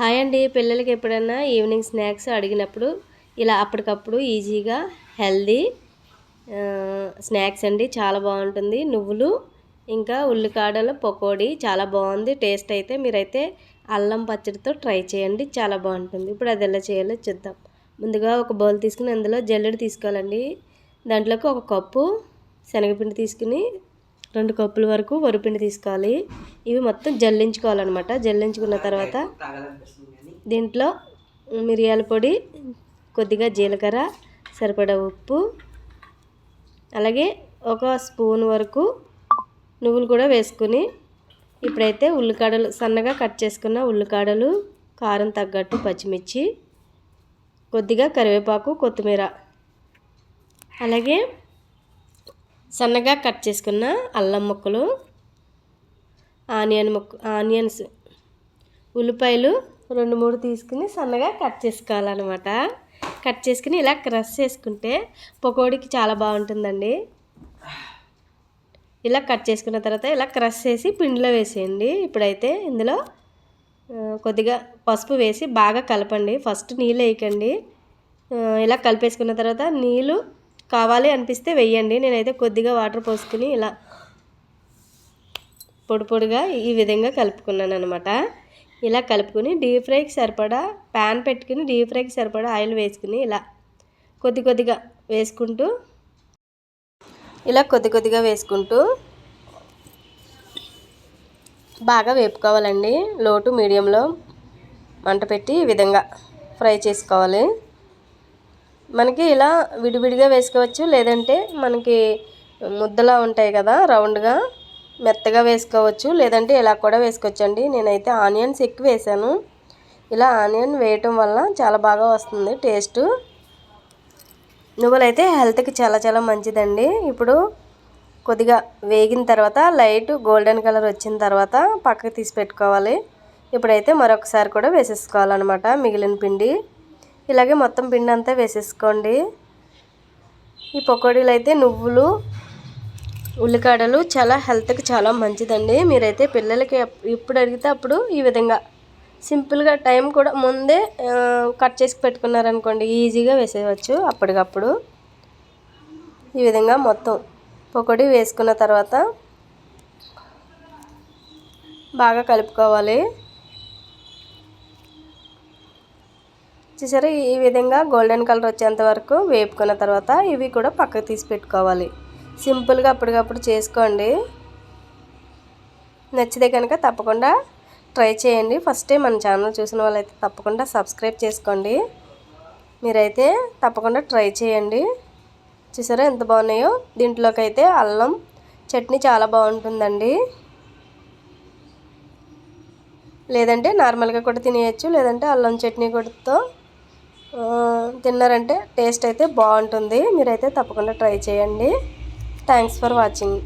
Hi అండి. పిల్లలకి ఎప్పుడైనా ఈవినింగ్ స్నాక్స్ అడిగినప్పుడు ఇలా అప్పటికప్పుడు ఈజీగా హెల్దీ స్నాక్స్ అండి. చాలా బాగుంటుంది. నువ్వులు ఇంకా ఉల్లికాడలు పకోడీ చాలా బాగుంది. టేస్ట్ అయితే మీరైతే అల్లం పచ్చడితో ట్రై చేయండి. చాలా బాగుంటుంది. ఇప్పుడు అది ఎలా చేయాలో చూద్దాం. ముందుగా ఒక బౌల్ తీసుకుని అందులో జల్లెడ తీసుకోవాలండి. దాంట్లోకి ఒక కప్పు శనగపిండి తీసుకుని రెండు కప్పుల వరకు వరిపిండి తీసుకోవాలి. ఇవి మొత్తం జల్లించుకోవాలన్నమాట. జల్లించుకున్న తర్వాత దీంట్లో మిరియాల పొడి కొద్దిగా జీలకర్ర సరిపడా ఉప్పు అలాగే ఒక స్పూన్ వరకు నువ్వులు కూడా వేసుకుని ఇప్పుడైతే ఉల్లికాడలు సన్నగా కట్ చేసుకున్న ఉల్లికాడలు కారం తగ్గట్టు పచ్చిమిర్చి కొద్దిగా కరివేపాకు కొత్తిమీర అలాగే సన్నగా కట్ చేసుకున్న అల్లం ముక్కలు ఆనియన్ ముక్క ఆనియన్స్ ఉల్లిపాయలు రెండు మూడు తీసుకుని సన్నగా కట్ చేసుకోవాలన్నమాట. కట్ చేసుకుని ఇలా క్రష్ చేసుకుంటే పకోడీకి చాలా బాగుంటుందండి. ఇలా కట్ చేసుకున్న తర్వాత ఇలా క్రష్ చేసి పిండిలో వేసేయండి. ఇప్పుడైతే ఇందులో కొద్దిగా పసుపు వేసి బాగా కలపండి. ఫస్ట్ నీళ్ళు వేయకండి. ఇలా కలిపేసుకున్న తర్వాత నీళ్ళు కావాలి అనిపిస్తే వెయ్యండి నేనైతే కొద్దిగా వాటర్ పోసుకుని ఇలా పొడి పొడిగా ఈ విధంగా కలుపుకున్నాను అనమాట ఇలా కలుపుకొని డీప్ ఫ్రైకి సరిపడా ప్యాన్ పెట్టుకుని డీప్ ఫ్రైకి సరిపడా ఆయిల్ వేసుకుని ఇలా కొద్ది కొద్దిగా వేసుకుంటూ ఇలా కొద్ది కొద్దిగా వేసుకుంటూ బాగా వేపుకోవాలండి. లోటు మీడియంలో మంట పెట్టి ఈ విధంగా ఫ్రై చేసుకోవాలి. మనకి ఇలా విడివిడిగా వేసుకోవచ్చు. లేదంటే మనకి ముద్దలా ఉంటాయి కదా రౌండ్గా మెత్తగా వేసుకోవచ్చు. లేదంటే ఇలా కూడా వేసుకోవచ్చు అండి నేనైతే ఆనియన్స్ ఎక్కువ వేసాను. ఇలా ఆనియన్ వేయటం వల్ల చాలా బాగా వస్తుంది టేస్ట్. నువ్వులైతే హెల్త్కి చాలా చాలా మంచిదండి. ఇప్పుడు కొద్దిగా వేగిన తర్వాత లైట్ గోల్డెన్ కలర్ వచ్చిన తర్వాత పక్కకు తీసి పెట్టుకోవాలి. ఇప్పుడైతే మరొకసారి కూడా వేసేసుకోవాలన్నమాట మిగిలిన పిండి. ఇలాగే మొత్తం పిండి అంతా వేసేసుకోండి. ఈ పకోడీలు అయితే నువ్వులు ఉల్లికాడలు చాలా హెల్త్కి చాలా మంచిదండి. మీరైతే పిల్లలకి ఇప్పుడు అడిగితే అప్పుడు ఈ విధంగా. సింపుల్గా టైం కూడా ముందే కట్ చేసి పెట్టుకున్నారనుకోండి ఈజీగా వేసేయవచ్చు అప్పటికప్పుడు. ఈ విధంగా మొత్తం పకోడీ వేసుకున్న తర్వాత బాగా కలుపుకోవాలి. చూసారా? ఈ విధంగా గోల్డెన్ కలర్ వచ్చేంత వరకు వేపుకున్న తర్వాత ఇవి కూడా పక్కకు తీసి పెట్టుకోవాలి. సింపుల్గా అప్పటికప్పుడు చేసుకోండి. నచ్చితే కనుక తప్పకుండా ట్రై చేయండి. ఫస్ట్ టైం మన ఛానల్ చూసిన వాళ్ళైతే తప్పకుండా సబ్స్క్రైబ్ చేసుకోండి. మీరైతే తప్పకుండా ట్రై చేయండి. చూసారా ఎంత బాగున్నాయో? దీంట్లోకి అయితే అల్లం చట్నీ చాలా బాగుంటుందండి. లేదంటే నార్మల్గా కూడా తినేయచ్చు లేదంటే అల్లం చట్నీ కూడాతో తిన్నారంటే టేస్ట్ అయితే బాగుంటుంది. మీరైతే తప్పకుండా ట్రై చేయండి. Thanks for watching